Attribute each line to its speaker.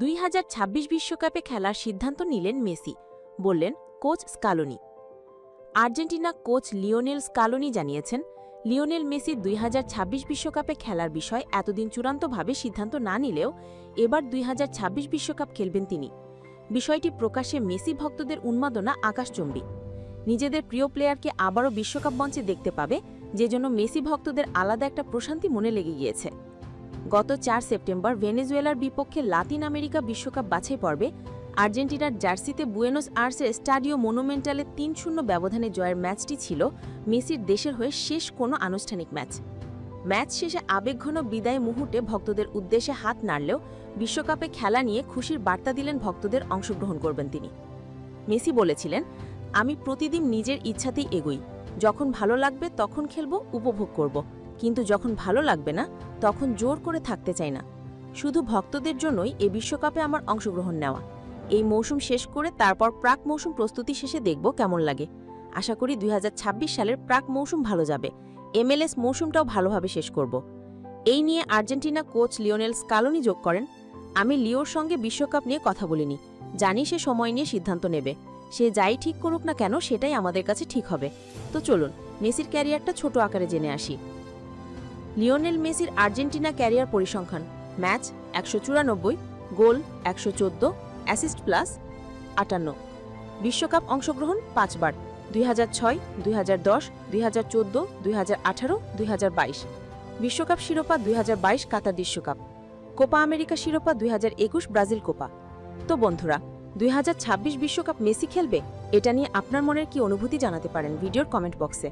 Speaker 1: দুই বিশ্বকাপে খেলার সিদ্ধান্ত নিলেন মেসি, বললেন coach Scaloni. Argentina coach Lionel Scaloni জানিয়েছেন, লিওনেল মেসি দুই বিশ্বকাপে খেলার বিষয় এতদিন চূড়ান্তভাবে সিদ্ধান্ত না নিলেও এবার দুই বিশ্বকাপ খেলবেন তিনি। বিষয়টি প্রকাশে মেসি ভক্তদের উন্মাদনা আকাশচম্বী। নিজেদের প্রিয় প্লেয়ারকে আবারও বিশ্বকাপ মঞ্চে দেখতে পাবে যে জন্য মেসি ভক্তদের আলাদা একটা প্রশান্তি মনে লেগে গিয়েছে। গত চার সেপ্টেম্বর ভেনেজুয়েলার বিপক্ষে লাতিন আমেরিকা বিশ্বকাপ বাছাই পর্বে আর্জেন্টিনার জার্সিতে বুয়েনোস আর্সের স্টাডিও মনুমেন্টালে তিন শূন্য ব্যবধানে জয়ের ম্যাচটি ছিল মেসির দেশের হয়ে শেষ কোনো আনুষ্ঠানিক ম্যাচ। ম্যাচ শেষে আবেগঘন বিদায় মুহূর্তে ভক্তদের উদ্দেশ্যে হাত নাড়লেও বিশ্বকাপে খেলা নিয়ে খুশির বার্তা দিলেন ভক্তদের অংশগ্রহণ করবেন তিনি। মেসি বলেছিলেন, আমি প্রতিদিন নিজের ইচ্ছাতেই এগোই। যখন ভালো লাগবে তখন খেলব, উপভোগ করব। কিন্তু যখন ভালো লাগবে না, তখন জোর করে থাকতে চাই না। শুধু ভক্তদের জন্যই এ বিশ্বকাপে আমার অংশগ্রহণ নেওয়া। এই মৌসুম শেষ করে তারপর প্রাক মৌসুম প্রস্তুতি শেষে দেখব কেমন লাগে। আশা করি দুই হাজার ছাব্বিশ সালের প্রাক মৌসুম ভালো যাবে। এমএলএস মৌসুমটাও ভালোভাবে শেষ করব। এই নিয়ে আর্জেন্টিনা কোচ লিওনেল স্কালোনি যোগ করেন। আমি লিওর সঙ্গে বিশ্বকাপ নিয়ে কথা বলিনি। জানি সে সময় নিয়ে সিদ্ধান্ত নেবে। সে যাই ঠিক করুক না কেন, সেটাই আমাদের কাছে ঠিক হবে। তো চলুন, মেসির ক্যারিয়ারটা ছোট আকারে জেনে আসি। লিওনেল মেসির আর্জেন্টিনা ক্যারিয়ার পরিসংখ্যান। ম্যাচ একশো চুরানব্বই, গোল একশো চোদ্দ, অ্যাসিস্ট প্লাস আটান্ন। বিশ্বকাপ অংশগ্রহণ পাঁচবার, দুই হাজার ছয়, দুই হাজার দশ, দুই হাজার চোদ্দ, দুই হাজার আঠারো, দুই হাজার বাইশ। বিশ্বকাপ শিরোপা দুই হাজার বাইশ কাতার বিশ্বকাপ। কোপা আমেরিকা শিরোপা দুই হাজার একুশ ব্রাজিল কোপা। তো বন্ধুরা, দুই হাজার ছাব্বিশ বিশ্বকাপ মেসি খেলবে? এটা নিয়ে আপনার মনের কি অনুভূতি জানাতে পারেন ভিডিওর কমেন্ট বক্সে।